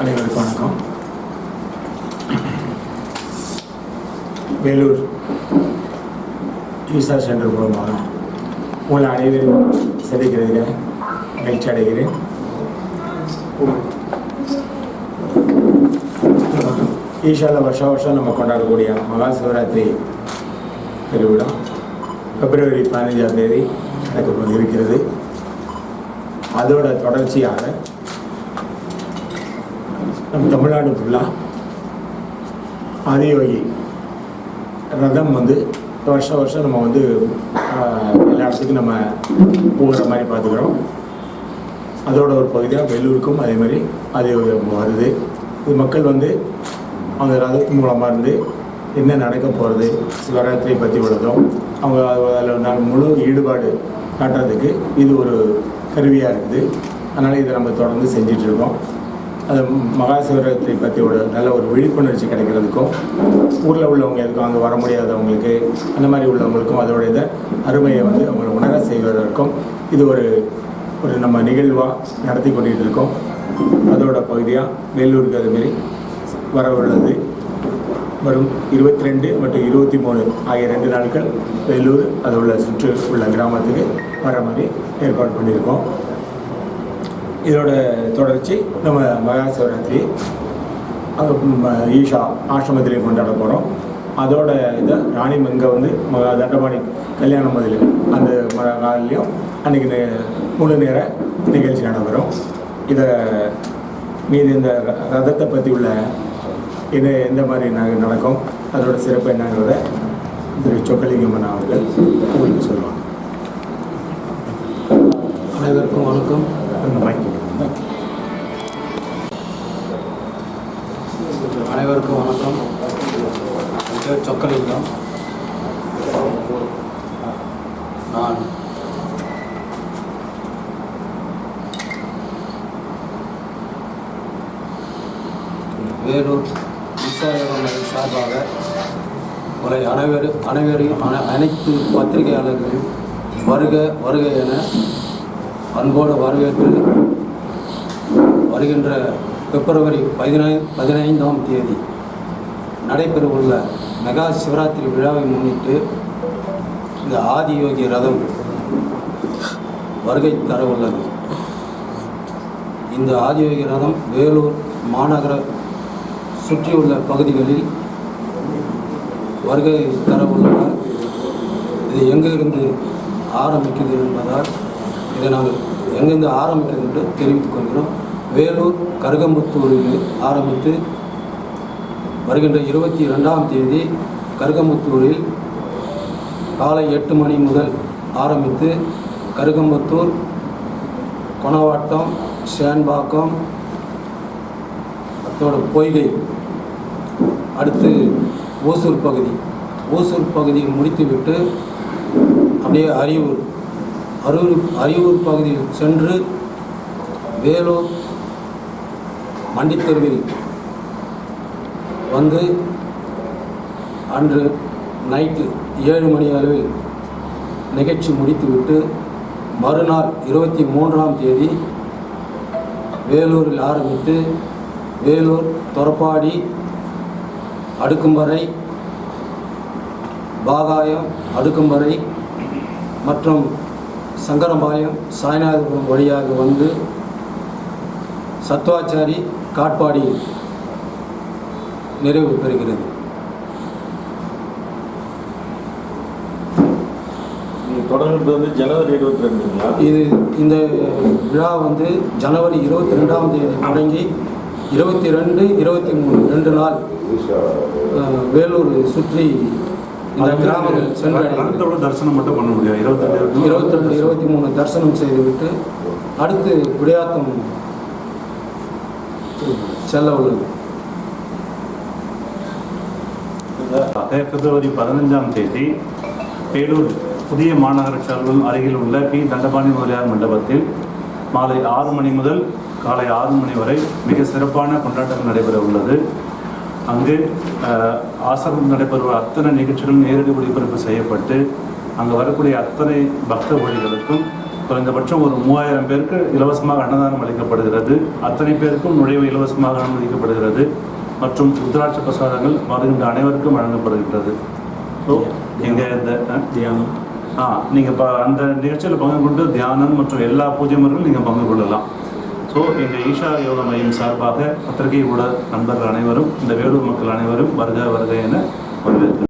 அனைவருக்கும் வணக்கம். வேலூர் ஈசா சென்டர் மூலமாக உங்களை அனைவரும் சந்திக்கிறதுல மகிழ்ச்சி அடைகிறேன். ஈஷாவில் வருஷம் வருஷம் நம்ம கொண்டாடக்கூடிய மகா சிவராத்திரி திருவிழா பிப்ரவரி பதினஞ்சாம் தேதி நடக்க இருக்கிறது அதோட தொடர்ச்சியாக நம் தமிழ்நாடு ஃபுல்லாக ஆதியோகி ரதம் வந்து வருஷம் வருஷம் நம்ம வந்து எல்லா இடத்துக்கும் நம்ம போகிற மாதிரி பார்த்துக்கிறோம். அதோட ஒரு பகுதியாக வெள்ளூருக்கும் அதே மாதிரி ஆதியோகி வருது. இது மக்கள் வந்து அந்த ரதத்தின் மூலமாக இருந்து என்ன நடக்க போகிறது சிவராத்திரி பற்றி உள்ளதும் அவங்க அதில் நான் முழு ஈடுபாடு காட்டுறதுக்கு இது ஒரு கருவியாக இருக்குது. அதனால் இதை நம்ம தொடர்ந்து செஞ்சிட்ருக்கோம் அது மகா சிவராத்திரி பற்றி ஒரு நல்ல ஒரு விழிப்புணர்ச்சி கிடைக்கிறதுக்கும் ஊரில் உள்ளவங்க எதுக்கும் அங்கே வர முடியாதவங்களுக்கு அந்த மாதிரி உள்ளவங்களுக்கும் அதோட இதை அருமையை வந்து அவங்களை உணர செய்வதற்கும் இது ஒரு ஒரு நம்ம நிகழ்வாக நடத்தி கொண்டுட்டு இருக்கோம் அதோட பகுதியாக வேலூருக்கு அதுமாரி வர உள்ளது. வரும் இருபத்தி ரெண்டு மற்றும் இருபத்தி மூணு ஆகிய ரெண்டு நாட்கள் வேலூர் அது உள்ள சுற்று உள்ள கிராமத்துக்கு வர மாதிரி ஏற்பாடு பண்ணியிருக்கோம். இதோட தொடர்ச்சி நம்ம மகா சிவராத்திரி அது ஈஷா ஆசிரமத்திலையும் கொண்டாட போகிறோம் அதோட இதை ராணி இங்கே வந்து மகா தண்டபாணி கல்யாணம் மதில் அந்த காலையிலையும் அன்றைக்கி முழு நேர நிகழ்ச்சி நடைபெறும். இதை மீது இந்த ர- ரதத்தை பற்றி உள்ள இது எந்த மாதிரி நடக்கும் அதோட சிறப்பு என்னங்கிறத திரு சொக்கலிங்கம்மன் அவர்கள் உங்களுக்கு சொல்லுவாங்க. அனைவருக்கும் வணக்கம். அனைவருக்கும் வணக்கம். என் பேர் சொக்கலிங்கம். நான் வேலூர் விசாரணை சார்பாக உங்களை அனைவரும் அனைவரையும் அனை- அனைத்து பத்திரிகையாளர்களையும் வருக வருக என அன்போடு வரவேற்று வருகின்ற பிப்ரவரி பதினை பதினைந்தாம் தேதி நடைபெறவுள்ள மெகா சிவராத்திரி விழாவை முன்னிட்டு இந்த ஆதியோகி ரதம் வருகை தர உள்ளது இந்த ஆதியோகி ரதம் வேலூர் மாநகர சுற்றியுள்ள பகுதிகளில் வருகை தர உள்ளதால் இது எங்கிருந்து ஆரம்பிக்குது என்பதால் இதை நாங்கள் எங்கிருந்து ஆரம்பிக்கிறது என்று தெரிவித்துக் கொள்கிறோம். வேலூர் கருகம்புத்தூரில் ஆரம்பித்து வருகின்ற இருபத்தி ரெண்டாம் தேதி கருகம்புத்தூரில் காலை எட்டு மணி முதல் ஆரம்பித்து கருகம்புத்தூர் கொணவாட்டம் சேன்பாக்கம் அதோட பொய்கை அடுத்து ஓசூர் பகுதி. ஓசூர் பகுதியை முடித்துவிட்டு அப்படியே அரியூர் அரியூர் அரியூர் பகுதியில் சென்று வேலூர் மண்டித்தெருவில் வந்து அன்று நைட்டு ஏழு மணி அளவில் நிகழ்ச்சி முடித்துவிட்டு மறுநாள் இருபத்தி மூன்றாம் தேதி வேலூரில் ஆரம்பித்து வேலூர் தொரப்பாடி அடுக்கும்பறை பாகாயம் அடுக்கும்பறை மற்றும் சங்கரம்பாளையம் சாய்நாதபுரம் வழியாக வந்து சத்வாச்சாரி காட்பாடி நிறைவு பெறுகிறது. தொடங்குறது வந்து ஜனவரி இருபத்தி ரெண்டுங்களா இது இந்த விழா வந்து ஜனவரி இருபத்தி ரெண்டாம் தேதி தொடங்கி இருபத்தி ரெண்டு இருபத்தி மூணு ரெண்டு நாள் வேலூர் சுற்றி இந்த கிராமங்கள் ரதத்தோட தரிசனம் மட்டும் பண்ண இருபத்தெட்டு இருபத்தி ரெண்டு இருபத்தி மூணு தரிசனம் செய்துவிட்டு அடுத்து குடியாத்தம் செல்ல உள்ளது பிப்ரவரி பதினஞ்சாம் தேதி பேலூர் புதிய மாநகராட்சி அலுவலகம் அருகில் உள்ள பி. தண்டபாணி முதலியார் மண்டபத்தில் மாலை ஆறு மணி முதல் காலை ஆறு மணி வரை மிக சிறப்பான கொண்டாட்டம் நடைபெற உள்ளது. அங்கு அஹ், ஆசிரமம் நடைபெறும் அத்தனை நிகழ்ச்சிகளும் நேரடி ஒளிபரப்பு செய்யப்பட்டு அங்கு வரக்கூடிய அத்தனை பக்த வழிகளுக்கும் குறைந்தபட்சம் ஒரு மூவாயிரம் பேருக்கு இலவசமாக அன்னதானம் அளிக்கப்படுகிறது. அத்தனை பேருக்கும் நுழைவு இலவசமாக அனுமதிக்கப்படுகிறது. மற்றும் ருத்ராட்ச பிரசாதங்கள் வருகின்ற அனைவருக்கும் வழங்கப்படுகின்றது. ஸோ எங்கள் இந்த தியானம். ஆ நீங்கள் இப்போ அந்த நிகழ்ச்சியில் பங்கு கொண்டு தியானம் மற்றும் எல்லா பூஜை முறைகளும் நீங்கள் பங்கு கொள்ளலாம். ஸோ எங்கள் ஈஷா யோக மையம் சார்பாக பத்திரிகை ஊடக நண்பர்கள் அனைவரும் இந்த வேலூர் மக்கள் அனைவரும் வருக வருக என வரவேற்கிறேன்